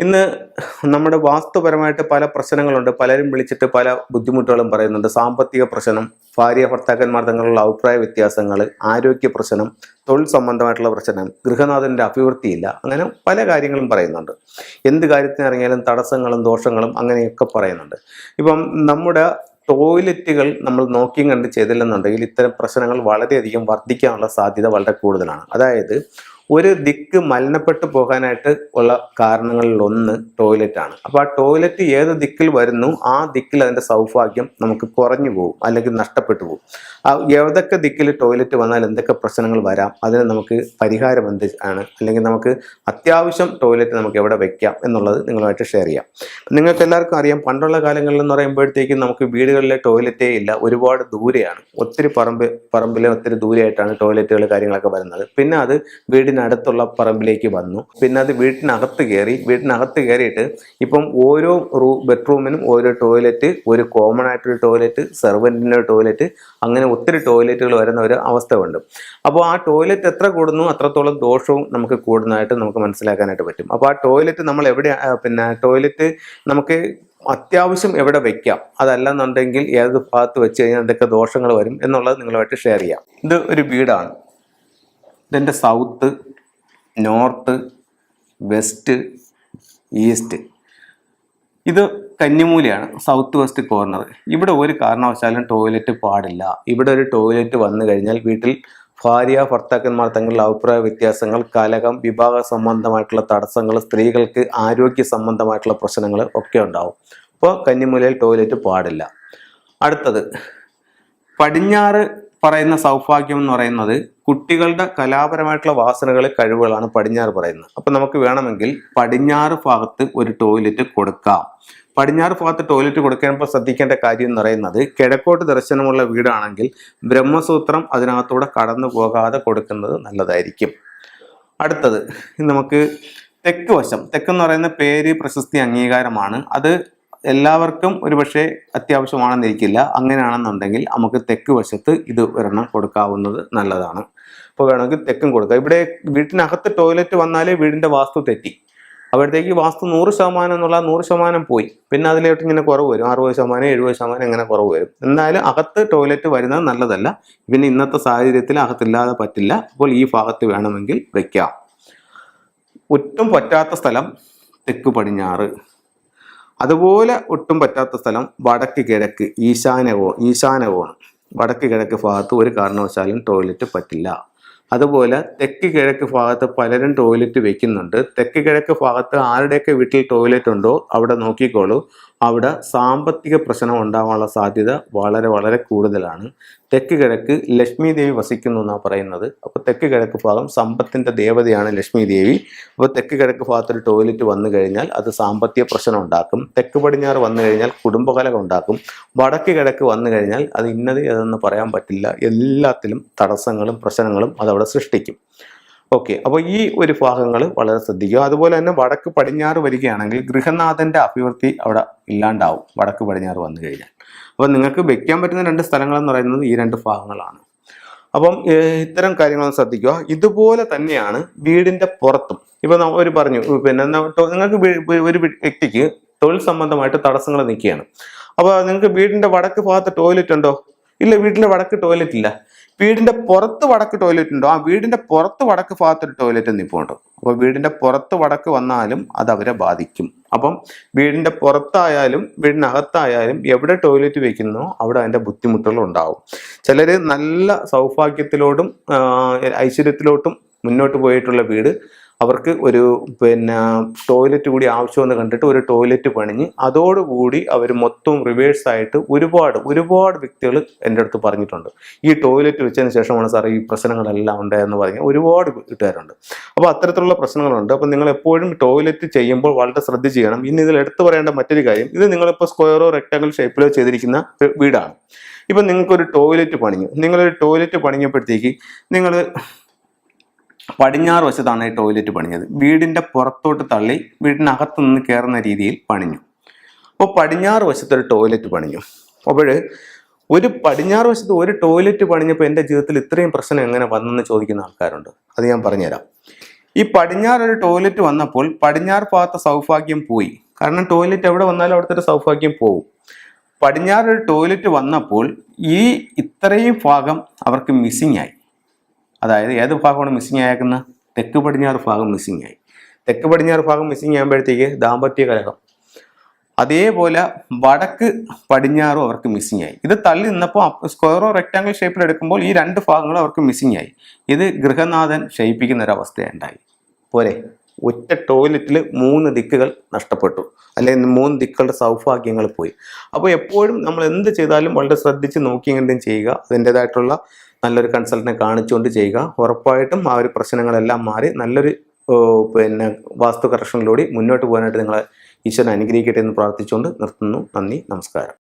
ഇന്ന് നമ്മുടെ വാസ്തുപരമായിട്ട് പല പ്രശ്നങ്ങളുണ്ട്. പലരും വിളിച്ചിട്ട് പല ബുദ്ധിമുട്ടുകളും പറയുന്നുണ്ട്. സാമ്പത്തിക പ്രശ്നം ഭാര്യ ഭർത്താക്കന്മാർ തമ്മിലുള്ള അഭിപ്രായ വ്യത്യാസങ്ങൾ ആരോഗ്യ പ്രശ്നം തൊഴിൽ സംബന്ധമായിട്ടുള്ള പ്രശ്നം ഗൃഹനാഥന്റെ അഭിവൃദ്ധിയില്ല അങ്ങനെ പല കാര്യങ്ങളും പറയുന്നുണ്ട്. എന്ത് കാര്യത്തിനിറങ്ങിയാലും തടസ്സങ്ങളും ദോഷങ്ങളും അങ്ങനെയൊക്കെ പറയുന്നുണ്ട്. ഇപ്പം നമ്മുടെ ടോയ്ലറ്റുകൾ നമ്മൾ നോക്കിയും കണ്ട് ചെയ്തില്ലെന്നുണ്ടെങ്കിൽ ഇത്തരം പ്രശ്നങ്ങൾ വളരെയധികം വർദ്ധിക്കാനുള്ള സാധ്യത വളരെ കൂടുതലാണ്. അതായത് ഒരു ദിക്ക് മലിനപ്പെട്ടു പോകാനായിട്ട് ഉള്ള കാരണങ്ങളിൽ ഒന്ന് ടോയ്ലറ്റ് ആണ് അപ്പോൾ ആ ടോയ്ലറ്റ് ഏത് ദിക്കിൽ വരുന്നു ആ ദിക്കിൽ അതിന്റെ സൗഭാഗ്യം നമുക്ക് കുറഞ്ഞു പോകും അല്ലെങ്കിൽ നഷ്ടപ്പെട്ടു പോകും. ആ ഏതൊക്കെ ദിക്കിൽ ടോയ്ലറ്റ് വന്നാൽ എന്തൊക്കെ പ്രശ്നങ്ങൾ വരാം അതിന് നമുക്ക് പരിഹാരം എന്ത് ആണ് അല്ലെങ്കിൽ നമുക്ക് അത്യാവശ്യം ടോയ്ലറ്റ് നമുക്ക് എവിടെ വെക്കാം എന്നുള്ളത് നിങ്ങളുമായിട്ട് ഷെയർ ചെയ്യാം. നിങ്ങൾക്ക് എല്ലാവർക്കും അറിയാം പണ്ടുള്ള കാലങ്ങളിൽ എന്ന് പറയുമ്പോഴത്തേക്കും നമുക്ക് വീടുകളിലെ ടോയ്ലറ്റേ ഇല്ല ഒരുപാട് ദൂരെയാണ്. ഒത്തിരി പറമ്പ് പറമ്പിലെ ഒത്തിരി ദൂരെയായിട്ടാണ് ടോയ്ലറ്റുകൾ കാര്യങ്ങളൊക്കെ വരുന്നത്. പിന്നെ അത് വീടിനടുത്തുള്ള പറമ്പിലേക്ക് വന്നു. പിന്നെ അത് വീട്ടിനകത്ത് കയറി വീട്ടിനകത്ത് കയറിയിട്ട് ഇപ്പം ഓരോ റൂ ബെഡ്റൂമിനും ഓരോ ടോയ്ലറ്റ് ഒരു കോമൺ ആയിട്ടൊരു ടോയ്ലറ്റ് സെർവന്റിന്റെ ടോയ്ലറ്റ് അങ്ങനെ ഒത്തിരി ടോയ്ലറ്റുകൾ വരുന്ന ഒരു അവസ്ഥ ഉണ്ട് അപ്പോൾ ആ ടോയ്ലറ്റ് എത്ര കൂടുന്നു അത്രത്തോളം ദോഷവും നമുക്ക് കൂടുന്നതായിട്ട് നമുക്ക് മനസ്സിലാക്കാനായിട്ട് പറ്റും. അപ്പോൾ ആ ടോയ്ലറ്റ് നമ്മൾ എവിടെ പിന്നെ ടോയ്ലറ്റ് നമുക്ക് അത്യാവശ്യം എവിടെ വെക്കാം അതല്ലെന്നുണ്ടെങ്കിൽ ഏത് ഭാഗത്ത് വെച്ച് കഴിഞ്ഞാൽ എന്തൊക്കെ ദോഷങ്ങൾ വരും എന്നുള്ളത് നിങ്ങളുമായിട്ട് ഷെയർ ചെയ്യാം. ഇത് ഒരു വീടാണ്. ഇതിന്റെ സൗത്ത് നോർത്ത് വെസ്റ്റ് ഈസ്റ്റ് ഇത് കന്നിമൂലയാണ് സൗത്ത് വെസ്റ്റ് കോർണർ ഇവിടെ ഒരു കാരണവശാലും ടോയ്ലറ്റ് പാടില്ല. ഇവിടെ ഒരു ടോയ്ലറ്റ് വന്നു കഴിഞ്ഞാൽ വീട്ടിൽ ഭാര്യ ഭർത്താക്കന്മാർ തങ്ങളുടെ അഭിപ്രായ വ്യത്യാസങ്ങൾ കലകം വിഭാഗ സംബന്ധമായിട്ടുള്ള തടസ്സങ്ങൾ സ്ത്രീകൾക്ക് ആരോഗ്യ സംബന്ധമായിട്ടുള്ള പ്രശ്നങ്ങൾ ഒക്കെ ഉണ്ടാവും. അപ്പോൾ കന്നിമൂലയിൽ ടോയ്ലറ്റ് പാടില്ല. അടുത്തത് പടിഞ്ഞാറ് പറയുന്ന സൗഭാഗ്യം എന്ന് പറയുന്നത് കുട്ടികളുടെ കലാപരമായിട്ടുള്ള വാസനകളെ കഴിവുകളാണ് പടിഞ്ഞാറ് പറയുന്നത്. അപ്പം നമുക്ക് വേണമെങ്കിൽ പടിഞ്ഞാറ് ഭാഗത്ത് ഒരു ടോയ്ലറ്റ് കൊടുക്കാം. പടിഞ്ഞാറ് ഭാഗത്ത് ടോയ്ലറ്റ് കൊടുക്കുമ്പോൾ ശ്രദ്ധിക്കേണ്ട കാര്യം എന്ന് പറയുന്നത് കിഴക്കോട്ട് ദർശനമുള്ള വീടാണെങ്കിൽ ബ്രഹ്മസൂത്രം അതിനകത്തൂടെ കടന്നു പോകാതെ കൊടുക്കുന്നത് നല്ലതായിരിക്കും. അടുത്തത് നമുക്ക് തെക്ക് വശം. തെക്കെന്ന് പറയുന്ന പേര് പ്രശസ്തി അംഗീകാരമാണ്. അത് എല്ലാവർക്കും ഒരുപക്ഷെ അത്യാവശ്യമാണെന്നിരിക്കില്ല. അങ്ങനെയാണെന്നുണ്ടെങ്കിൽ നമുക്ക് തെക്ക് വശത്ത് ഇത് ഒരെണ്ണം കൊടുക്കാവുന്നത് നല്ലതാണ്. അപ്പോൾ വേണമെങ്കിൽ തെക്കും കൊടുക്കാം. ഇവിടെ വീട്ടിനകത്ത് ടോയ്ലറ്റ് വന്നാലേ വീടിന്റെ വാസ്തു തെറ്റി. അവിടത്തേക്ക് വാസ്തു നൂറ് ശതമാനം എന്നുള്ള നൂറ് ശതമാനം പോയി. പിന്നെ അതിലോട്ട് ഇങ്ങനെ കുറവ് വരും. അറുപത് ശതമാനം എഴുപത് ശതമാനം ഇങ്ങനെ കുറവ് വരും. എന്നാലും അകത്ത് ടോയ്ലറ്റ് വരുന്നത് നല്ലതല്ല. പിന്നെ ഇന്നത്തെ സാഹചര്യത്തിൽ അകത്തില്ലാതെ പറ്റില്ല. അപ്പോൾ ഈ ഭാഗത്ത് വേണമെങ്കിൽ വയ്ക്കാം ഒട്ടും പറ്റാത്ത സ്ഥലം തെക്ക് പടിഞ്ഞാറ്. അതുപോലെ ഒട്ടും പറ്റാത്ത സ്ഥലം വടക്ക് കിഴക്ക് ഈശാനകോ ഈശാനകോണ്. വടക്ക് കിഴക്ക് ഭാഗത്ത് ഒരു കാരണവശാലും ടോയ്ലറ്റ് പറ്റില്ല. അതുപോലെ തെക്ക് കിഴക്ക് ഭാഗത്ത് പലരും ടോയ്ലറ്റ് വെക്കുന്നുണ്ട്. തെക്ക് കിഴക്ക് ഭാഗത്ത് ആരുടെയൊക്കെ വീട്ടിൽ ടോയ്ലറ്റ് ഉണ്ടോ അവിടെ നോക്കിക്കോളൂ. അവിടെ സാമ്പത്തിക പ്രശ്നം ഉണ്ടാകാനുള്ള സാധ്യത വളരെ വളരെ കൂടുതലാണ്. തെക്ക് കിഴക്ക് ലക്ഷ്മി ദേവി വസിക്കുന്നു എന്നാണ് പറയുന്നത്. അപ്പോൾ തെക്ക് കിഴക്ക് ഭാഗം സമ്പത്തിന്റെ ദേവതയാണ് ലക്ഷ്മി ദേവി. അപ്പോൾ തെക്ക് കിഴക്ക് ഭാഗത്ത് ഒരു ടോയ്ലറ്റ് വന്നു കഴിഞ്ഞാൽ അത് സാമ്പത്തിക പ്രശ്നം ഉണ്ടാക്കും. തെക്ക് പടിഞ്ഞാറ് വന്നു കഴിഞ്ഞാൽ കുടുംബകലകം ഉണ്ടാക്കും. വടക്ക് കിഴക്ക് വന്നു കഴിഞ്ഞാൽ അത് ഇന്നത് ഏതെന്ന് പറയാൻ പറ്റില്ല. എല്ലാത്തിലും തടസ്സങ്ങളും പ്രശ്നങ്ങളും അതവിടെ സൃഷ്ടിക്കും. ഓക്കെ അപ്പോൾ ഈ ഒരു ഭാഗങ്ങൾ വളരെ ശ്രദ്ധിക്കുക. അതുപോലെ തന്നെ വടക്ക് പടിഞ്ഞാറ് വരികയാണെങ്കിൽ ഗൃഹനാഥന്റെ അഭിവൃദ്ധി അവിടെ ഇല്ലാണ്ടാവും. വടക്ക് പടിഞ്ഞാറ് വന്നു കഴിഞ്ഞാൽ. അപ്പോൾ നിങ്ങൾക്ക് വെക്കാൻ പറ്റുന്ന രണ്ട് സ്ഥലങ്ങൾ എന്ന് പറയുന്നത് ഈ രണ്ട് ഭാഗങ്ങളാണ്. അപ്പം ഇത്തരം കാര്യങ്ങളൊന്ന് ശ്രദ്ധിക്കുക. ഇതുപോലെ തന്നെയാണ് വീടിന്റെ പുറത്തും. ഇപ്പം ഒരു പറഞ്ഞു പിന്നെ നിങ്ങൾക്ക് ഒരു വ്യക്തിക്ക് തൊഴിൽ സംബന്ധമായിട്ട് തടസ്സങ്ങൾ നിൽക്കുകയാണ്. അപ്പോൾ നിങ്ങൾക്ക് വീടിന്റെ വടക്ക് ഭാഗത്ത് ടോയ്ലറ്റ് ഉണ്ടോ? ഇല്ല വീട്ടിലെ വടക്ക് ടോയ്ലറ്റ് ഇല്ല. വീടിന്റെ പുറത്ത് വടക്ക് ടോയ്ലറ്റ് ഉണ്ടോ? ആ വീടിന്റെ പുറത്ത് വടക്ക് ഭാഗത്തൊരു ടോയ്ലറ്റ് നിൽപ്പുണ്ടോ അപ്പോൾ വീടിന്റെ പുറത്ത് വടക്ക് വന്നാലും അത് അവരെ ബാധിക്കും. അപ്പം വീടിന്റെ പുറത്തായാലും വീടിനകത്തായാലും എവിടെ ടോയ്ലറ്റ് വെക്കുന്നോ അവിടെ അതിന്റെ ബുദ്ധിമുട്ടുകൾ ഉണ്ടാവും. ചിലർ നല്ല സൗഭാഗ്യത്തിലോട്ടും ഐശ്വര്യത്തിലോട്ടും മുന്നോട്ട് പോയിട്ടുള്ള വീട് അവർക്ക് ഒരു പിന്നെ ടോയ്ലറ്റ് കൂടി ആവശ്യമെന്ന് കണ്ടിട്ട് ഒരു ടോയ്ലറ്റ് പണിഞ്ഞ് അതോടുകൂടി അവർ മൊത്തം റിവേഴ്സായിട്ട് ഒരുപാട് ഒരുപാട് വ്യക്തികൾ എന്റെ അടുത്ത് പറഞ്ഞിട്ടുണ്ട്. ഈ ടോയ്ലറ്റ് വെച്ചതിന് ശേഷമാണ് സാർ ഈ പ്രശ്നങ്ങളെല്ലാം ഉണ്ടായെന്ന് പറഞ്ഞ് ഒരുപാട് വീട്ടുകാരുണ്ട്. അപ്പോൾ അത്തരത്തിലുള്ള പ്രശ്നങ്ങളുണ്ട്. അപ്പോൾ നിങ്ങൾ എപ്പോഴും ടോയ്ലറ്റ് ചെയ്യുമ്പോൾ വളരെ ശ്രദ്ധ ചെയ്യണം ഇനി ഇതിൽ എടുത്തു പറയേണ്ട മറ്റൊരു കാര്യം ഇത് നിങ്ങളിപ്പോൾ സ്ക്വയറോ റെക്ടാങ്കിൾ ഷേപ്പിലോ ചെയ്തിരിക്കുന്ന വീടാണ്. ഇപ്പം നിങ്ങൾക്കൊരു ടോയ്ലറ്റ് പണിഞ്ഞു. നിങ്ങളൊരു ടോയ്ലറ്റ് പണിഞ്ഞപ്പോഴത്തേക്ക് നിങ്ങൾ പടിഞ്ഞാറ് വശത്താണ് ഈ ടോയ്ലറ്റ് പണിഞ്ഞത്. വീടിന്റെ പുറത്തോട്ട് തള്ളി വീടിനകത്തു നിന്ന് കയറുന്ന രീതിയിൽ പണിഞ്ഞു. അപ്പോൾ പടിഞ്ഞാറ് വശത്തൊരു ടോയ്ലറ്റ് പണിഞ്ഞു. അപ്പോൾ ഒരു പടിഞ്ഞാറ് വശത്ത് ഒരു ടോയ്ലറ്റ് പണിഞ്ഞപ്പോൾ എന്റെ ജീവിതത്തിൽ ഇത്രയും പ്രശ്നം എങ്ങനെ വന്നെന്ന് ചോദിക്കുന്ന ആൾക്കാരുണ്ട്. അത് ഞാൻ പറഞ്ഞുതരാം. ഈ പടിഞ്ഞാറ് ഒരു ടോയ്ലറ്റ് വന്നപ്പോൾ പടിഞ്ഞാറ് ഭാഗത്തെ സൗഭാഗ്യം പോയി. കാരണം ടോയ്ലറ്റ് എവിടെ വന്നാലും അവിടുത്തെ ഒരു സൗഭാഗ്യം പോകും പടിഞ്ഞാറ് ഒരു ടോയ്ലറ്റ് വന്നപ്പോൾ ഈ ഇത്രയും ഭാഗം അവർക്ക് മിസ്സിങ് ആയി. അതായത് ഏത് ഭാഗമാണ് മിസ്സിങ് ആയേക്കുന്നത്? തെക്ക് പടിഞ്ഞാറ് ഭാഗം മിസ്സിങ് ആയി. തെക്ക് പടിഞ്ഞാറ് ഭാഗം മിസ്സിങ് ആകുമ്പോഴത്തേക്ക് ദാമ്പത്യ കലഹം. അതേപോലെ വടക്ക് പടിഞ്ഞാറും അവർക്ക് മിസ്സിങ് ആയി. ഇത് തള്ളി നിന്നപ്പോൾ സ്ക്വയറോ റെക്റ്റാങ്കിൾ ഷേപ്പിൽ എടുക്കുമ്പോൾ ഈ രണ്ട് ഭാഗങ്ങളും അവർക്ക് മിസ്സിങ് ആയി. ഇത് ഗൃഹനാഥൻ ക്ഷയിപ്പിക്കുന്ന ഒരു അവസ്ഥയുണ്ടായി പോരെ? ഒറ്റ ടോയ്ലറ്റിൽ മൂന്ന് ദിക്കുകൾ നഷ്ടപ്പെട്ടു. അല്ലെങ്കിൽ മൂന്ന് ദിക്കുകളുടെ സൗഭാഗ്യങ്ങൾ പോയി. അപ്പോൾ എപ്പോഴും നമ്മൾ എന്ത് ചെയ്താലും വളരെ ശ്രദ്ധിച്ച് നോക്കിയെങ്കിലും ചെയ്യുക. അതിന്റെതായിട്ടുള്ള നല്ലൊരു കൺസൾട്ടിനെ കാണിച്ചുകൊണ്ട് ചെയ്യുക. ഉറപ്പായിട്ടും ആ ഒരു പ്രശ്നങ്ങളെല്ലാം മാറി നല്ലൊരു പിന്നെ വാസ്തു കറക്ഷനിലൂടെ മുന്നോട്ട് പോകാനായിട്ട് നിങ്ങളെ ഈശ്വരൻ അനുഗ്രഹിക്കട്ടെ എന്ന് പ്രാർത്ഥിച്ചുകൊണ്ട് നിർത്തുന്നു. നന്ദി നമസ്കാരം.